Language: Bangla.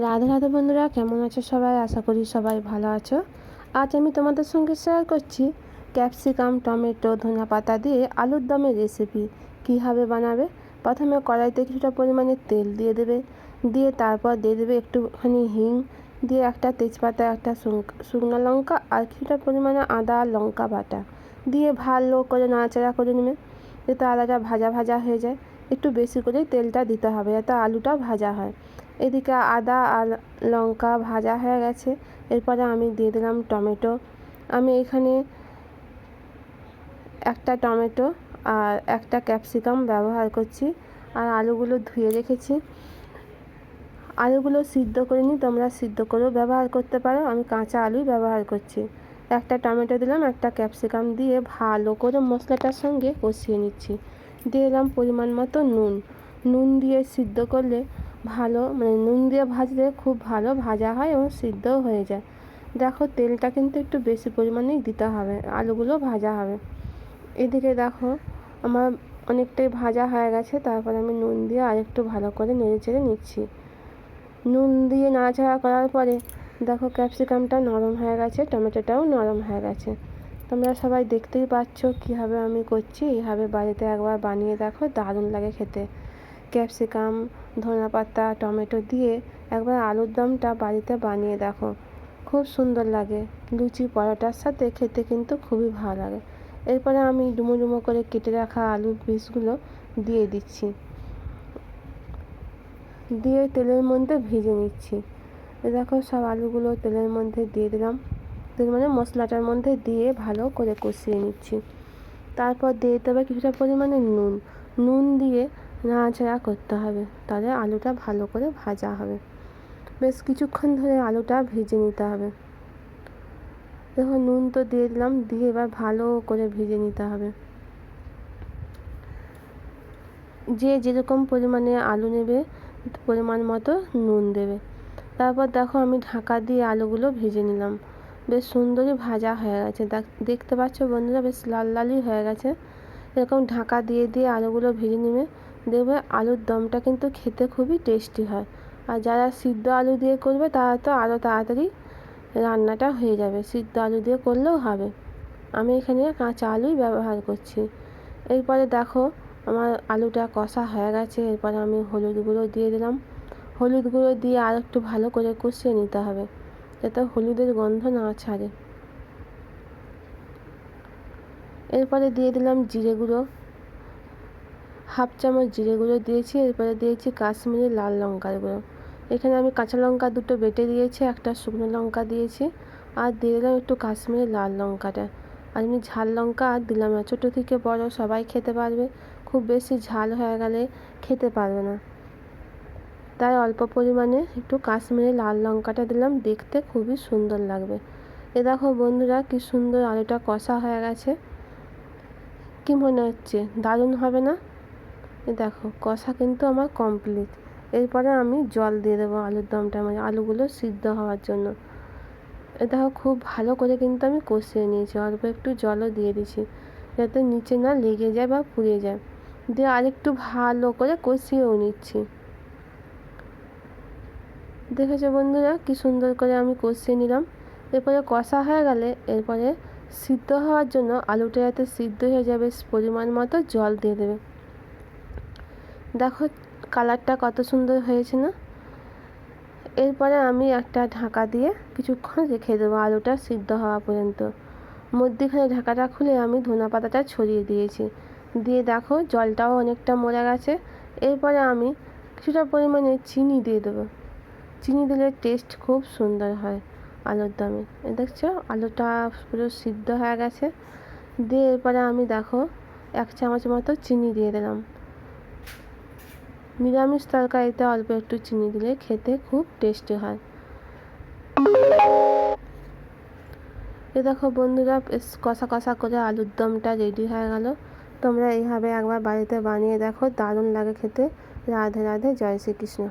রাধে রাধে বন্ধুরা, কেমন আছো সবাই? আশা করি সবাই ভালো আছো। আজ আমি তোমাদের সঙ্গে শেয়ার করছি ক্যাপসিকাম টমেটো, ধনিয়া পাতা দিয়ে আলুর দমের রেসিপি কীভাবে বানাবে? প্রথমে কড়াইতে কিছুটা পরিমাণে তেল দিয়ে দেবে। দিয়ে তারপর দিয়ে দেবে একটুখানি হিং। দিয়ে একটা তেজপাতা, একটা শুকনো লঙ্কা আর কিছুটা পরিমাণে আদা লঙ্কা বাটা। দিয়ে ভালো করে নাড়াচাড়া করে নেবে। যাতে আদাটা ভাজা ভাজা হয়ে যায়। একটু বেশি করে তেলটা দিতে হবে, যাতে আলুটা ভাজা হয়। এদিকে আদা আর লঙ্কা ভাজা হয়ে গেছে। এরপরে আমি দিয়ে দিলাম টমেটো। আমি এখানে একটা টমেটো আর একটা ক্যাপসিকাম ব্যবহার করছি আর আলুগুলো ধুয়ে রেখেছি। আলুগুলো সিদ্ধ করে নিই, তোমরা সিদ্ধ করেও ব্যবহার করতে পারো। আমি কাঁচা আলুই ব্যবহার করছি। একটা টমেটো দিলাম, একটা ক্যাপসিকাম দিয়ে ভালো করে মশলাটার সঙ্গে কষিয়ে নিচ্ছি। দিয়ে দিলাম পরিমাণ মতো নুন। নুন দিয়ে সিদ্ধ করলে ভালো মানে নুন দিয়ে ভাজলে খুব ভালো, ভাজা হয় এবং সিদ্ধও হয়ে যায়। দেখো, তেলটা কিন্তু একটু বেশি পরিমাণেই দিতে হবে, আলুগুলো ভাজা হবে। এদিকে দেখো, আমার অনেকটাই ভাজা হয়ে গেছে, তারপরে আমি নুন দিয়ে আরেকটু ভালো করে নেড়ে চেড়ে নিচ্ছি। নুন দিয়ে নাড়াচাড়া করার পরে দেখো, ক্যাপসিকামটা নরম হয়ে গেছে, টমেটোটাও নরম হয়ে গেছে। তোমরা সবাই দেখতেই পাচ্ছ কীভাবে আমি করছি, এইভাবে বাড়িতে একবার বানিয়ে দেখো, দারুণ লাগে খেতে। ক্যাপসিকাম ধনে পাতা টমেটো দিয়ে একবার আলুর দমটা বাড়িতে বানিয়ে দেখো। খুব সুন্দর লাগে। লুচি পরোটার সাথে খেতে কিন্তু খুবই ভালো লাগে। এরপরে আমি ডুমো ডুমো করে কেটে রাখা আলুর পিসগুলো দিয়ে দিচ্ছি। দিয়ে তেলের মধ্যে ভেজে নিচ্ছি। দেখো সব আলুগুলো তেলের মধ্যে দিয়ে দিলাম। তেল মানে মশলাটার মধ্যে দিয়ে ভালো করে কষিয়ে নিচ্ছি। তারপর দিয়ে দিতে হবে কিছুটা পরিমাণে নুন। নুন দিয়ে নাড়াচাড়া করতে হবে। তাহলে আলুটা ভালো করে ভাজা হবে। বেশ কিছুক্ষণ ধরে আলুটা ভেজে নিতে হবে। দেখো নুন তো দিয়ে দিলাম, দিয়ে এবার ভালো করে ভেজে নিতে হবে। যে যেরকম পরিমাণে আলু নেবে, পরিমাণ মতো নুন দেবে। তারপর দেখো আমি ঢাকা দিয়ে আলুগুলো ভেজে নিলাম। বেশ সুন্দরই ভাজা হয়ে গেছে। দেখতে পাচ্ছ বন্ধুরা, বেশ লাল লালই হয়ে গেছে। এরকম ঢাকা দিয়ে দিয়ে আলুগুলো ভেজে নেবে। দেখবে আলুর দমটা কিন্তু খেতে খুবই টেস্টি হয়। আর যারা সিদ্ধ আলু দিয়ে করবে, তারা তো আরও তাড়াতাড়ি রান্নাটা হয়ে যাবে। সিদ্ধ আলু দিয়ে করলেও হবে। আমি এখানে কাঁচা আলুই ব্যবহার করছি। এরপরে দেখো, আমার আলুটা কষা হয়ে গেছে। এরপরে আমি হলুদ গুঁড়ো দিয়ে দিলাম। হলুদ গুঁড়ো দিয়ে আর একটু ভালো করে কষিয়ে নিতে হবে, যাতে হলুদের গন্ধ না ছাড়ে। এরপরে দিয়ে দিলাম জিরে গুঁড়ো। হাফ চামচ জিরে গুঁড়ো দিয়েছি, এরপরে দিয়েছি কাশ্মীরি লাল লঙ্কার গুঁড়ো। এখানে আমি কাঁচা লঙ্কা দুটো বেটে দিয়েছি, একটা শুকনো লঙ্কা দিয়েছি, আর দিয়ে দিলাম একটু কাশ্মীরি লাল লঙ্কাটা। আর আমি ঝাল লঙ্কা আর দিলাম না, ছোটো থেকে বড়, সবাই খেতে পারবে। খুব বেশি ঝাল হয়ে গেলে খেতে পারবে না। তাই অল্প পরিমাণে একটু কাশ্মীরি লাল লঙ্কাটা দিলাম, দেখতে খুবই সুন্দর লাগবে। এ দেখো বন্ধুরা, কি সুন্দর আলুটা কষা হয়ে গেছে। কি মনে হচ্ছে? দারুণ হবে না? দেখো, কষা কিন্তু আমার কমপ্লিট এরপরে আমি জল দিয়ে দেবো আলুর দমটা মানে আলুগুলো সিদ্ধ হওয়ার জন্য। এ দেখো, খুব ভালো করে কিন্তু আমি কষিয়ে নিয়েছি, অল্প একটু জলও দিয়ে দিছি যাতে নিচে না লেগে যায় বা পুড়ে যায়। দিয়ে আরেকটু ভালো করে কষিয়েও নিচ্ছি। দেখেছ বন্ধুরা, কি সুন্দর করে আমি কষিয়ে নিলাম। এরপরে কষা হয়ে গেলে এরপরে সিদ্ধ হওয়ার জন্য আলুটা যাতে সিদ্ধ হয়ে যাবে পরিমাণ মতো জল দিয়ে দেবে। দেখো কালারটা কত সুন্দর হয়েছে না? এরপরে আমি একটা ঢাকা দিয়ে কিছুক্ষণ রেখে দেবো আলুটা সিদ্ধ হওয়া পর্যন্ত। মধ্যেখানে ঢাকাটা খুলে আমি ধনা পাতাটা ছড়িয়ে দিয়েছি। দিয়ে দেখো জলটাও অনেকটা মরে গেছে। এরপরে আমি কিছুটা পরিমাণে চিনি দিয়ে দেবো। চিনি দিলে টেস্ট খুব সুন্দর হয় আলুর দমে। দেখছ? আলুটা পুরো সিদ্ধ হয়ে গেছে। দিয়ে এরপরে আমি দেখো এক চামচ মতো চিনি দিয়ে দিলাম। নিরামিষ তরকারিতে অল্প একটু চিনি দিলে খেতে খুব টেস্টি হয়। এ দেখো বন্ধুরা কষা কষা করে আলুর দমটা রেডি হয়ে গেল। তোমরা এইভাবে একবার বাড়িতে বানিয়ে দেখো, দারুণ লাগে খেতে। রাধে রাধে, জয় শ্রীকৃষ্ণ।